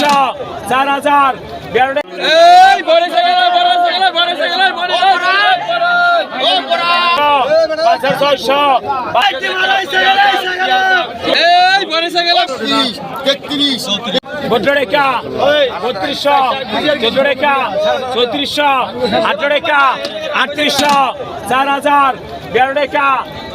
পাঁচশো চার হাজার। বদ্রেখা বত্রিশশো চোদ্দ রেখা চৌত্রিশশো আঠারো রেখা আটত্রিশশো চার হাজার তেরো রেখা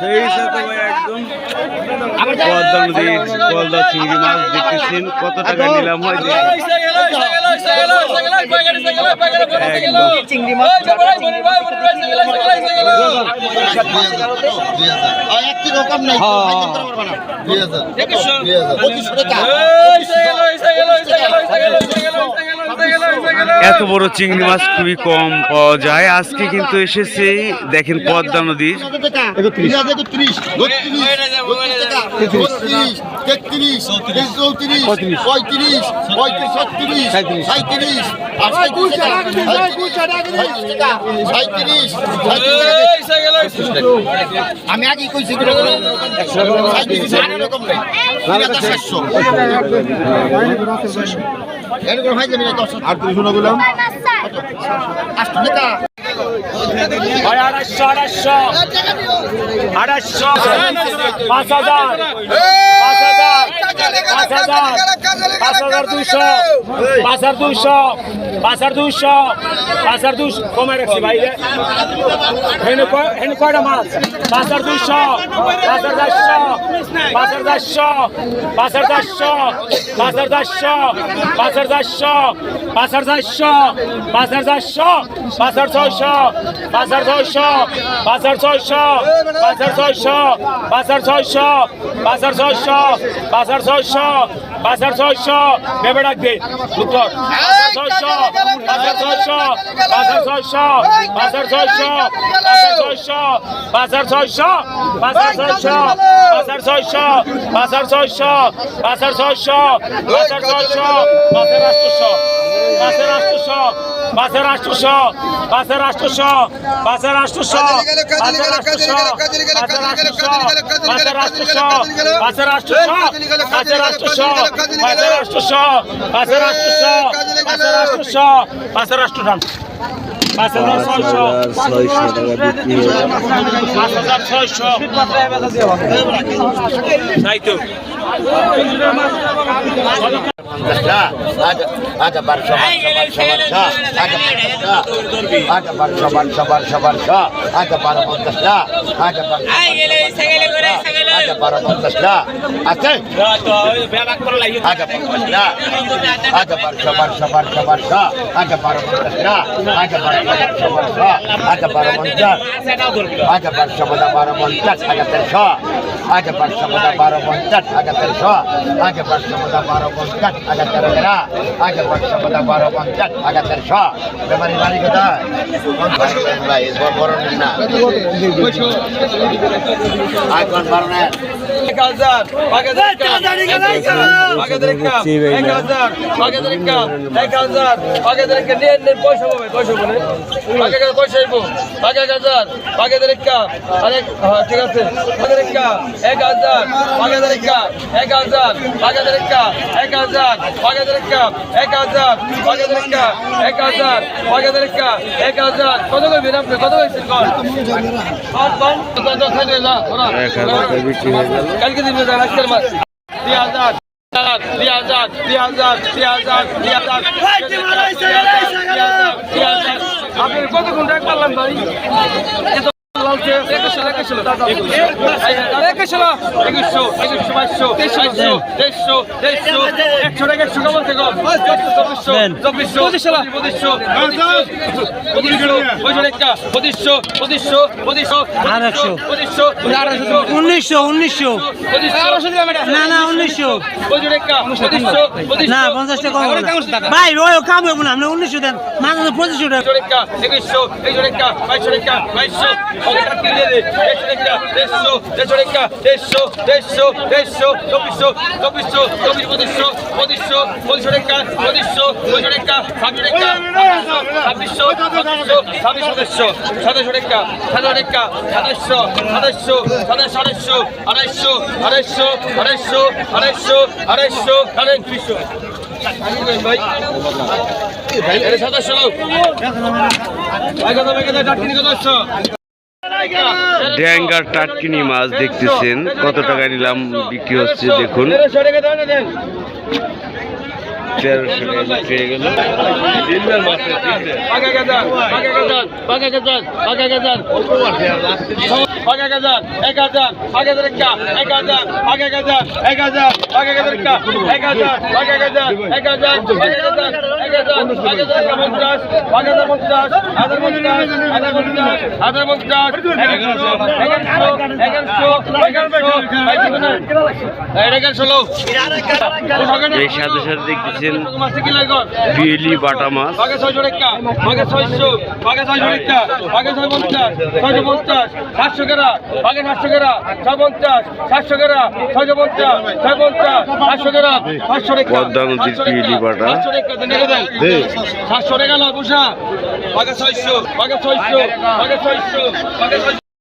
সেই সাথে ভাই চিংড়ি মাছ দেখতেছেন কত টাকা নিলাম হয় এত বড় চিংড়ি মাছ খুবই কম পাওয়া যায়। আজকে কিন্তু এসেছে দেখেন পদ্মা নদীর আমি আগে কইছি আটত্রিশশো না দিলাম। আড়াইশো আড়াইশো। আড়াইশো। পাঁচ হাজার। পাঁচ হাজার পাঁচ হাজার দুইশো পাঁচ হাজার দুইশো পাঁচ হাজার দুইশো পাঁচ হাজার দুইশো কমে রাখছি ভাই হেন কয়টা মাছ পাঁচ হাজার দুইশো পাঁচ হাজার চারশো পাঁচ হাজার চারশো পাঁচ হাজার চারশো পাঁচ হাজার চারশো পাঁচ হাজার চারশো পাঁচ হাজার চারশো পাঁচ হাজার চারশো পাঁচ হাজার ছয়শো পাঁচ হাজার ছয়শো পাঁচ হাজার ছয়শো পাঁচ হাজার ছয়শো পাঁচ হাজার ছয়শো পাঁচ হাজার ছয়শো পাঁচ হাজার ছয়শো ভেবে রাখবে উত্তর হাজার ছয়শো পাঁচ হাজার ছয়শো পাঁচ হাজার ছয়শো পাঁচ হাজার ছয়শো পাঁচ হাজার ছয়শো পাঁচ হাজার ছয়শো পাঁচ হাজার ছয়শো পাঁচ হাজার ছয়শো পাঁচ হাজার ছয়শো পাঁচ হাজার ছয়শো পাঁচ হাজার আটশোশো পাঁচ হাজার আটশোশো পাঁচ হাজার আটশোশো পাঁচ হাজার আটশোশো পাঁচ হাজার আটশোশো পাঁচ হাজার আটশোশো পাঁচ হাজার আটশোশো পাঁচ হাজার আটশোশো পাঁচ হাজার আটশোশো পাঁচ হাজার আটশোশো পাঁচ হাজার আটশোশো পাঁচ হাজার আটশোশো পাঁচ হাজার আটশো টান পাঁচ হাজার ছয়শো পাঁচ হাজার ছয়শো তাই তো আচ্ছা বারোশো বারোশো আচ্ছা বারোশো বারোশো বারোশো বারোশো আচ্ছা বারো পঞ্চাশটা আচ্ছা বারো আচ্ছা বারো পঞ্চাশটা আচ্ছা আচ্ছা পঞ্চাশটা আচ্ছা বারোশো বারোশো বারোশো বারোশো আচ্ছা বারো পঞ্চাশটা আচ্ছা বারোশো বারোশো আচ্ছা বারো পঞ্চাশ আচ্ছা বারোশো বারো বারো পঞ্চাশ আচ্ছা তেরোশো आगे बढ़ समुदा बारो पंचट आगे तेरे सौ आगे बढ़ समुदा बारो पंचट आगे तेरे मेरा आगे बढ़ समुदा बारो पंचट आगे तेरे सौ बेमारी मारी कदा भाई इस बार बोरो नहीं ना आज कौन बारो ना एक हजार पाकिस्तान का पाकिस्तान का एक हजार पाकिस्तान का एक हजार पाकिस्तान का नियन नियन पैसा बोले पैसा बोले पाकिस्तान पैसा ही बो पाकिस्तान पाकिस्तान का अरे ठीक है पाकिस्तान का এক হাজার বাগাদের কাপ এক হাজার বাগাদের কাপ এক হাজার বাগাদের কাপ এক হাজার বাগাদের কাপ এক হাজার বাগাদের কাপ এক হাজার। কত করে বিরাম কত করে সিলকন কালকে দিবে আজকের মাস। দুই হাজার দুই হাজার দুই হাজার দুই হাজার দুই হাজার আপনি কতক্ষণ রাখ পারলাম ভাই? এত একুশশো একুশশো বাইশশো বাইশশো তেইশশো। তেইশশো একশো টাকা একশো কেমন থেকে চব্বিশশো চব্বিশশো পঁচিশশো পঁচিশশো পঁচিশশো পঁচিশশো টাকা পঁচিশশো পঁচিশশো পঁচিশশো আড়াইশো। পঁচিশশো উনিশশো উনিশশো। না না উনিশশো। না পঞ্চাশ টাকা কম। ভাই ওই কাম হবে না। আপনি উনিশশো দেন। মাঝে পঁচিশশো টাকা একুশশো একশো টাকা বাইশশো টাকা বাইশশো দেড়শো দেড়শো টাকা দেড়শো দেড়শো দেড়শো চব্বিশশো চব্বিশশো চব্বিশ পঁচিশশো পঁচিশশো পঁচিশশো টাকা পঁচিশশো পঁচিশশো টাকা ছাব্বিশ টাকা ছাব্বিশশো ছাব্বিশশো ছাব্বিশ সাতাশশো সাতাশশো টাকা সাতাশো টাকা সাতাশশো সাতাশশো সাতাশ আড়াইশো আড়াইশো আড়াইশো আড়াইশো আড়াইশো আড়াইশো আড়াইশো ভাই এটা সাতাশশো ভাই কত ভাই কত চারটি কত ড্যাঙ্গার টাটকিনি মাছ দেখতেছেন কত টাকা নিলাম বিক্রি হচ্ছে দেখুন হয়ে এক হাজার এক হাজার এই সাথে সাথে দেখতেছেন বিয়েলি বাটা মাছ সাতশো কেরা আগে সাতশো কেরা ছয় পঞ্চাশ সাতশো কেরা ছয়শো পঞ্চাশ ছয় পঞ্চাশ সাতশো কেরা সাতশো টাকা বাটা। টাকা দেন সাতশো টাকা লো বুঝা? আগে ছয়শো আগে ছয়শো আগে ছয়শো ছয়শো।